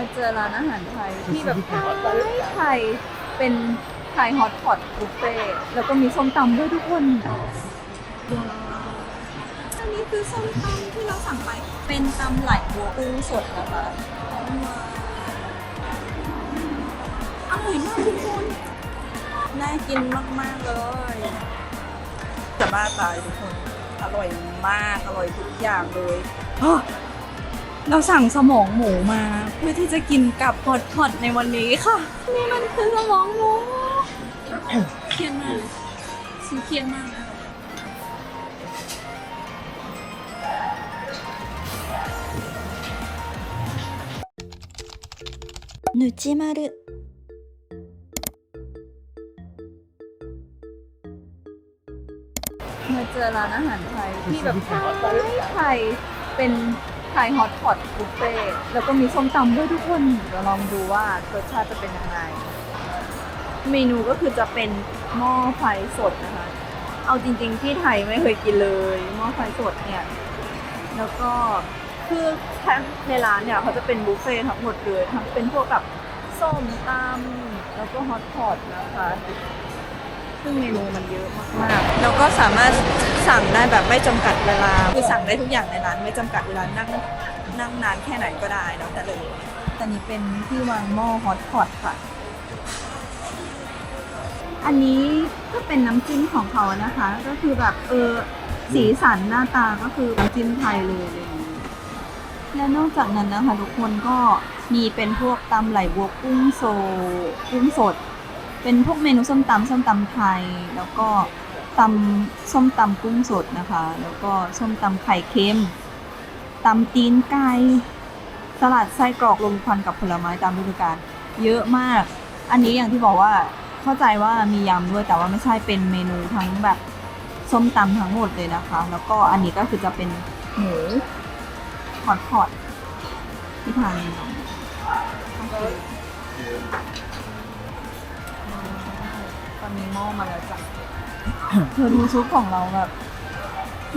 มาเจอร้านอาหารไทย ที่แบบไทยไทยเป็นไทยฮอตพอตบุฟเฟ่แล้วก็มีส้มตำด้วยทุกคนอันนี้คือส้มตำที่เราสั่งไป เป็นตำไหลบัวกุ้งสดนะคะอร่อยมากทุกคนน่ากินมาก ๆ เลยจะบ้าตายทุกคน อร่อยมาก อร่อยทุกอย่างเลย เราสั่งสมองหมูมา เพื่อที่จะกินกับฮอตพอตในวันนี้ค่ะ นี่มันคือสมองหมู เครียดมากซื้อเครียดมากนะคะ ぬちまる มาเจอร้านอาหารไทยที่แบบไทยไทยเป็น ไทยฮอตพอตบุฟเฟ่ต์แล้วก็มีส้มตำด้วยทุกคนเดี๋ยวลองดูว่ารสชาติจะเป็นยังไง เมนูก็คือจะเป็นหม้อไฟสดนะคะ เอาจริง ๆ ที่ไทยไม่เคยกินเลยหม้อไฟสดเนี่ย แล้วก็คือแค่ในร้านเนี่ยเขาจะเป็นบุฟเฟ่ต์ทั้งหมดเลยทั้งเป็นพวกกับส้มตำแล้วก็ฮอตพอตนะคะ ซึ่งเมนูมันเยอะมากๆแล้วก็สามารถสั่งได้แบบไม่จำกัดเวลาคือสั่งได้ทุกอย่างในร้านไม่จำกัดเวลานั่งนั่งนานแค่ไหนก็ได้แล้วแต่เลยแต่นี้เป็นที่วางหม้อฮอตพอตค่ะ อันนี้ก็เป็นน้ำจิ้มของเขานะคะ ก็คือแบบเออสีสันหน้าตาก็คือน้ำจิ้มไทยเลยอะไรอย่างนี้และนอกจากนั้นนะคะทุกคนก็มีเป็นพวกตำไหลบัวกุ้งโซกุ้งสด เป็นพวกเมนูส้มตำส้มตำไทย แล้วก็ตำส้มตำกุ้งสดนะคะ แล้วก็ส้มตำไข่เค็มตำตีนไก่สลัดไส้กรอกลมควันกับผลไม้ตามฤดูกาลเยอะมาก อันนี้อย่างที่บอกว่าเข้าใจว่ามียำด้วยแต่ว่าไม่ใช่เป็นเมนูทั้งแบบส้มตำทั้งหมดเลยนะคะ แล้วก็อันนี้ก็คือจะเป็นหมูฮอตพอตที่ทานก็คือตอน นี้หม้อมาแล้วจ้ะเธอดูซุปของเราแบบ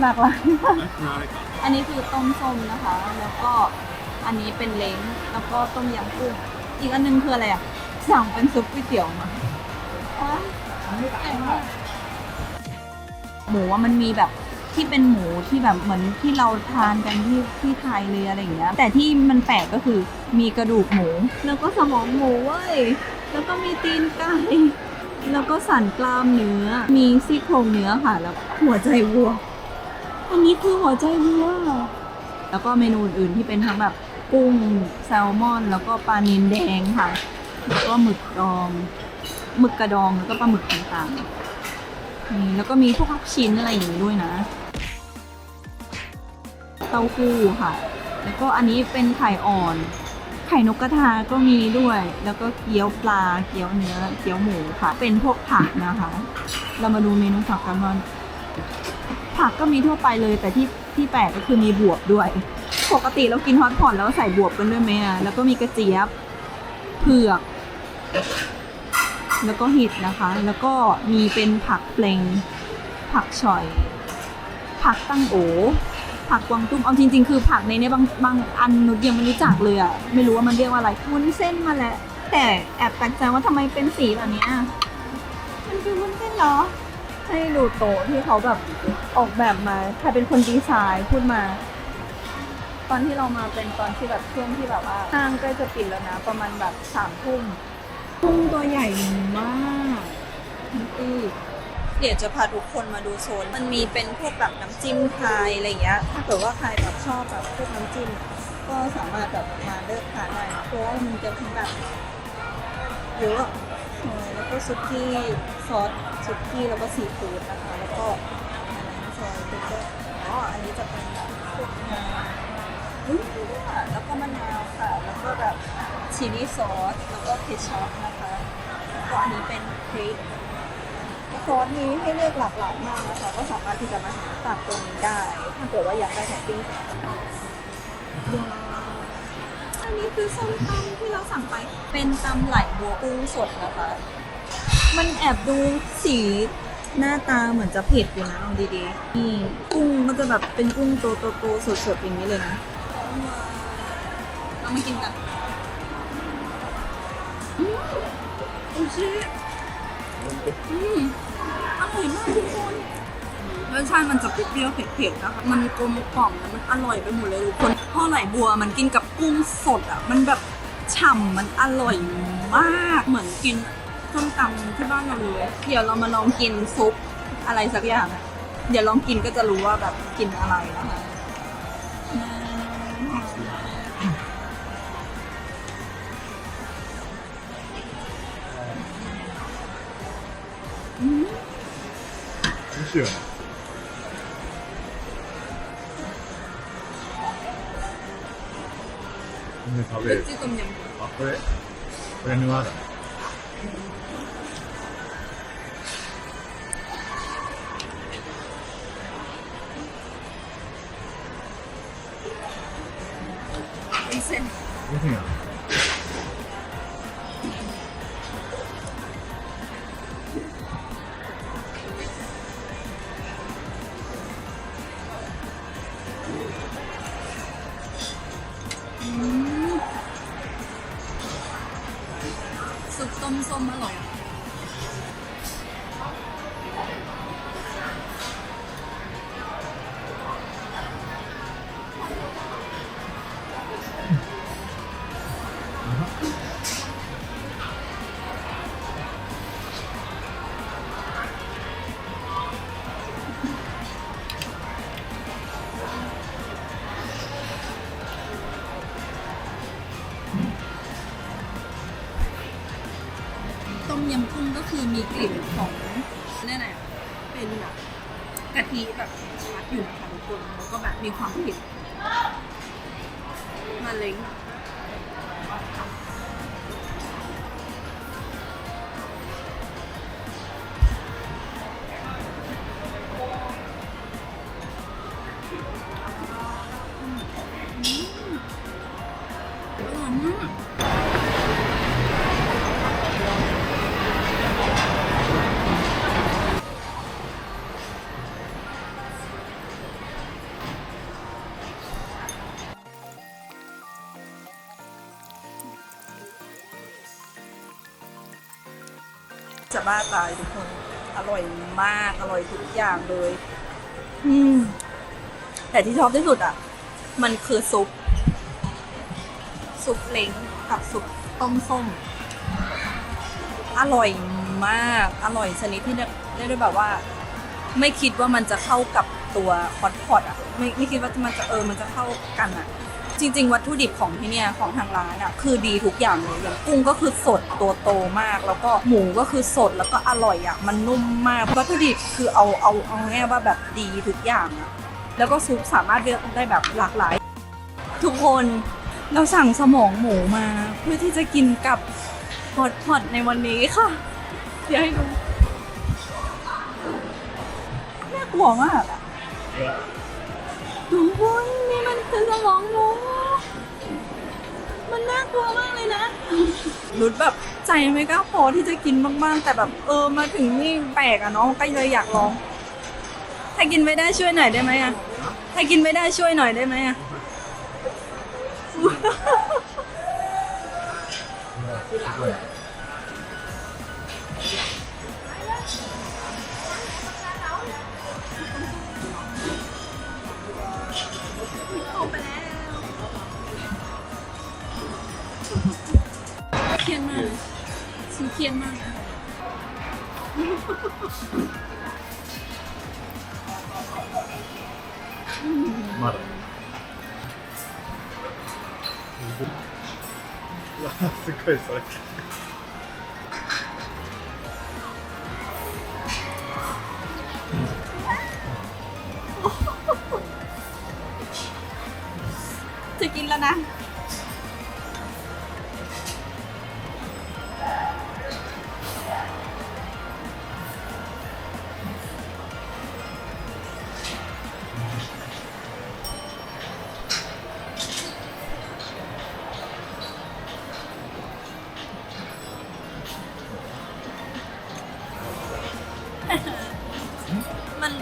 หลากหลายมากอันนี้คือต้มส้มนะคะ แล้วก็อันนี้เป็นเล้งแล้วก็ต้มยำกุ้งอีกอันนึงคืออะไรอะสั่งเป็นซุปก๋วยเตี๋ยวมาว้ายแต่ว่าหมูว่ามันมีแบบที่เป็นหมูที่แบบเหมือนที่เราทานกันที่ที่ไทยเลยอะไรอย่างเงี้ย แต่ที่มันแปลกก็คือมีกระดูกหมู แล้วก็สมองหมูเว้ย แล้วก็มีตีนไก่ แล้วก็สันกล้ามเนื้อ มีซี่โครงเนื้อค่ะ แล้วหัวใจวัว อันนี้คือหัวใจวัว แล้วก็เมนูอื่นๆที่เป็นทั้งแบบกุ้งแซลมอน แล้วก็ปลานิลแดงค่ะ แล้วก็หมึกดองหมึกกระดองแล้วก็ปลาหมึกต่างๆนี่แล้วก็มีพวกลูกชิ้นอะไรอย่างนี้ด้วยนะ เต้าหู้ค่ะ แล้วก็อันนี้เป็นไข่อ่อน ข่นกกระทาก็มีด้วย แล้วก็เกี๊ยวปลา เกี๊ยวเนื้อ เกี๊ยวหมูค่ะ เป็นพวกผักนะคะ เรามาดูเมนูผักกันว่าผักก็มีทั่วไปเลยแต่ที่ที่แปลกก็คือมีบวบด้วย ปกติเรากินฮอตพอตแล้วใส่บวบกันด้วยไหมอะ แล้วก็มีกระเจี๊ยบ เผือก แล้วก็เห็ดนะคะ แล้วก็มีเป็นผักเปลง ผักฉ่อย ผักตั้งโอ ผักกวางตุ้งเอาจริง ๆ คือผักในเนี้บางบางอันนุชยังไม่รู้จักเลยอะไม่รู้ว่ามันเรียกว่าอะไรวุ้นเส้นมาแหละแต่แอบแปลกใจว่าทำไมเป็นสีแบบเนี้ยมันคือวุ้นเส้นเหรอให้ดูโต๊ะที่เขาแบบออกแบบมาใครเป็นคนดีไซน์พูดมา ตอนที่เรามาเป็นตอนที่แบบช่วงที่แบบว่าห้างใกล้จะปิดแล้วนะ ประมาณแบบสามทุ่มกุ้งตัวใหญ่มากนี่ เดี๋ยวจะพาทุกคนมาดูโซน มันมีเป็นพวกแบบน้ำจิ้มไทยอะไรอย่างเงี้ย ถ้าเกิดว่าใครแบบชอบแบบพวกน้ำจิ้ม ก็สามารถแบบมาเลือกทานได้นะเพราะว่ามันจะมีแบบเยอะแล้วก็ซุกี้ซอสซุกี้แล้วก็ซีฟู้ดนะคะ แล้วก็อะไรนซอยแล้วก็อ๋ออันนี้จะเป็นแบบพวกงาแล้วก็มะนาวค่ะ แล้วก็แบบชิลลี่ซอส แล้วก็เคชัพนะคะแล้วก็อันนี้เป็นพริก ซอสนี้ให้เลือกหลากหลายมากนะคะก็สามารถที่จะมาหาตักตรงนี้ได้ ถ้าเกิดว่าอยากได้ท็อปปิ้งว้าวอันนี้คือส้มตำที่เราสั่งไป เป็นตำไหลบัวกุ้งสดนะคะ มันแอบดูสีหน้าตาเหมือนจะเผ็ดอยู่นะเอาดีๆนี่กุ้งก็จะแบบเป็นกุ้งโตโตๆสดๆอย่างนี้เลยนะเรามากินกันโอ้ชิ อืมอร่อยมากทุกคนรสชาติมันจะเปรี้ยวเผ็ดๆนะคะ มันกลมกล่อมแล้วมันอร่อยไปหมดเลยทุกคนพ่อไหลบัวมันกินกับกุ้งสดอะ มันแบบฉ่ำมันอร่อยมาก เหมือนกินส้มตำที่บ้านเราเลย เดี๋ยวเรามาลองกินซุปอะไรสักอย่างอะเดี๋ยวลองกินก็จะรู้ว่าแบบกินอะไรนะคะ 맛있지? 근데 밥에 찌금냥 아 그래? 가능하다 인생 인생이야 อร่อยอะ คือมีกลิ่นของเนี่ไหนะเป็นแบบกะทิแบบชัดอยู่นะคะทุกคนแล้วก็แบบมีความเผ็ดมาเล้ง จะบ้าตายทุกคน อร่อยมาก อร่อยทุกอย่างเลย อืม แต่ที่ชอบที่สุดอะ มันคือซุป ซุปเล้งกับซุปต้มส้ม อร่อยมาก อร่อยชนิดที่เรียกได้แบบว่า ไม่คิดว่ามันจะเข้ากับตัวฮอตพอตอะ ไม่ไม่คิดว่ามันจะเออ มันจะเข้ากันอะ จริง ๆ วัตถุดิบของที่เนี่ยของทางร้านอะคือดีทุกอย่างเลยอย่างกุ้งก็คือสดตัวโตมาก แล้วก็หมูก็คือสดแล้วก็อร่อยอะมันนุ่มมากวัตถุดิบคือเอาเอาเอาแง่ว่าแบบดีทุกอย่างอะแล้วก็ซุปสามารถเลือกได้แบบหลากหลาย ทุกคนเราสั่งสมองหมูมา เพื่อที่จะกินกับฮอตพอตในวันนี้ค่ะเดี๋ยวให้ดูน่ากลัวมากอะ ทุกคนนี่มันคือสมองหมูมันน่ากลัวมากเลยนะรุดแบบใจไม่กล้าพอที่จะกินมากๆแต่แบบเออมาถึงนี่แปลกอะเนาะก็เลยอยากลอง ถ้ากินไม่ได้ช่วยหน่อยได้ไหมอะถ้ากินไม่ได้ช่วยหน่อยได้ไหมอะす เครียดมากเลย まだうわすごいそれ จะกินแล้วนะ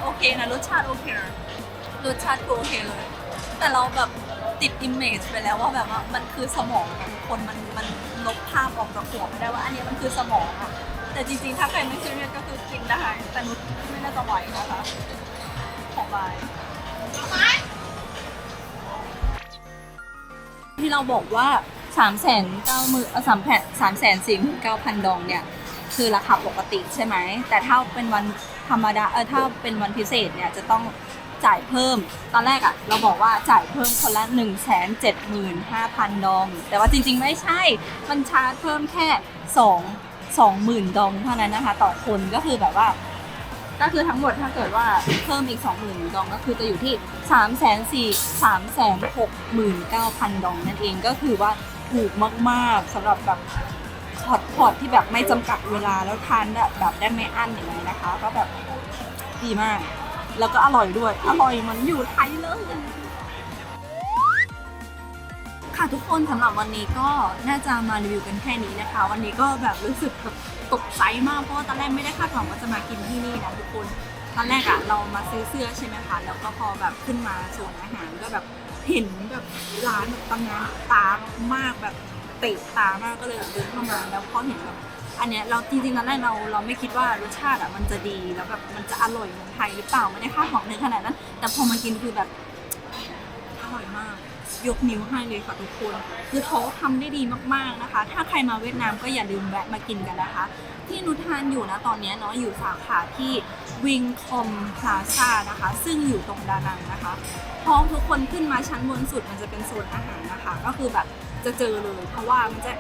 โอเคนะรสชาติโอเครสชาติก็โอเคเลย แต่เราแบบติดอิมเมจไปแล้วว่าแบบว่ามันคือสมองของคนมันมันลบภาพออกจากหัวไม่ได้ว่าอันนี้มันคือสมองอะแต่จริงๆ ถ้าใครไม่ซีเรียสก็คือกินได้แต่นุชไม่น่าจะไหวนะคะของบายที่เราบอกว่า3ามแสนเก้าหมื่นสามแสามแสนสี่หมื่นเก้าพันดองเนี่ย คือราคาปกติใช่ไหม แต่ถ้าเป็นวันธรรมดาเออถ้าเป็นวันพิเศษเนี่ยจะต้องจ่ายเพิ่ม ตอนแรกอะเราบอกว่าจ่ายเพิ่มคนละ1 7 5 0 0 0 ดอง แต่ว่าจริง ๆ ไม่ใช่ มันชาร์จเพิ่มแค่ 2 20,000 ดองเท่านั้นนะคะ ต่อคนก็คือแบบว่า ก็คือทั้งหมดถ้าเกิดว่าเพิ่มอีก 20,000 ดองก็คือจะอยู่ที่ 3 4 3 6 9 0 0 0 ดองนั่นเองก็คือว่าถูกมากๆสำหรับแบบ พอตพอตที่แบบไม่จำกัดเวลาแล้วทานแบบได้ไม่อั้นอย่างนี้นะคะ ก็แบบดีมาก แล้วก็อร่อยด้วย อร่อยเหมันอยู่ไทยเลยค่ะทุกคนสำหรับวันนี้ก็น่าจะมารีวิวกันแค่นี้นะคะ วันนี้ก็แบบรู้สึกแบบตกใจมากเพราะว่าตอนแรกไม่ได้คาดหวังว่าจะมากินที่นี่นะทุกคนตอนแรกอะเรามาซื้อเสื้อใช่ไหมคะแล้วก็พอแบบขึ้นมาโซนอาหารก็แบบเห็นแบบร้านแบบตางานตามากแบบ เตะตามากก็เลยเดินเข้ามาแล้วพอเห็นแบบอันเนี้ยเราจริงๆตอนแรกเราเราไม่คิดว่ารสชาติอะมันจะดีแล้วแบบมันจะอร่อยเหมือนไทยหรือเปล่าไม่ได้คาดหวังในขนาดนั้น แต่พอมากินคือแบบอร่อยมาก ยกนิ้วให้เลยค่ะทุกคนคือเขาทำได้ดีมากๆนะคะ ถ้าใครมาเวียดนามก็อย่าลืมแวะมากินกันนะคะ ที่นุทานอยู่นะตอนนี้เนาะอยู่สาขาที่วิงคอมพลาซ่านะคะ ซึ่งอยู่ตรงดานังนะคะพอทุกคนขึ้นมาชั้นบนสุดมันจะเป็นโซนอาหารนะคะ ก็คือแบบ จะเจอเลย เพราะว่ามันจะ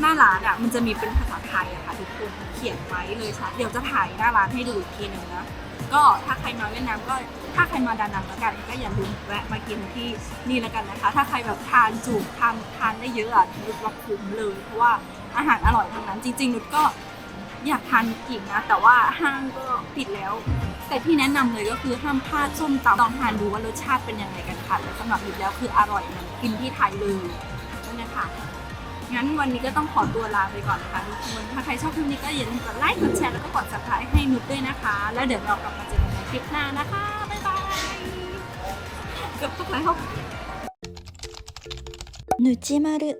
หน้าร้านอะมันจะมีเป็นภาษาไทยอะค่ะทุกคนเขียนไว้เลยค่ะเดี๋ยวจะถ่ายหน้าร้านให้ดูอีกทีหนึ่งนะก็ถ้าใครมาเวียดนามก็ถ้าใครมาดานังแล้วกันก็อย่าลืมแวะมากินที่นี่แล้วกันนะคะ ถ้าใครแบบทานจุทานทานได้เยอะอะนุชว่าคุ้มเลยเพราะว่าอาหารอร่อยทั้งนั้น จริงๆนุชก็อยากทานอีกนะ แต่ว่าห้างก็ปิดแล้ว แต่ที่แนะนำเลยก็คือห้ามพลาดส้มตำลองทานดูว่ารสชาติเป็นยังไงกันค่ะและสำหรับนุชแล้วคืออร่อยเหมือนกินที่ไทยเลย ช่ไหมคะงั้นวันนี้ก็ต้องขอตัวลาไปก่อนนะคะทุกคนถ้าใครชอบคลิปนี้ก็อย่าลืมกดไลค์กดแชร์แล้วก็กด subscribe ให้นุชด้วยนะคะ แล้วเดี๋ยวเรากลับมาเจอกันในคลิปหน้านะคะบ๊ายบายเกือบทุกไลค์เข้าหนูจิมารุ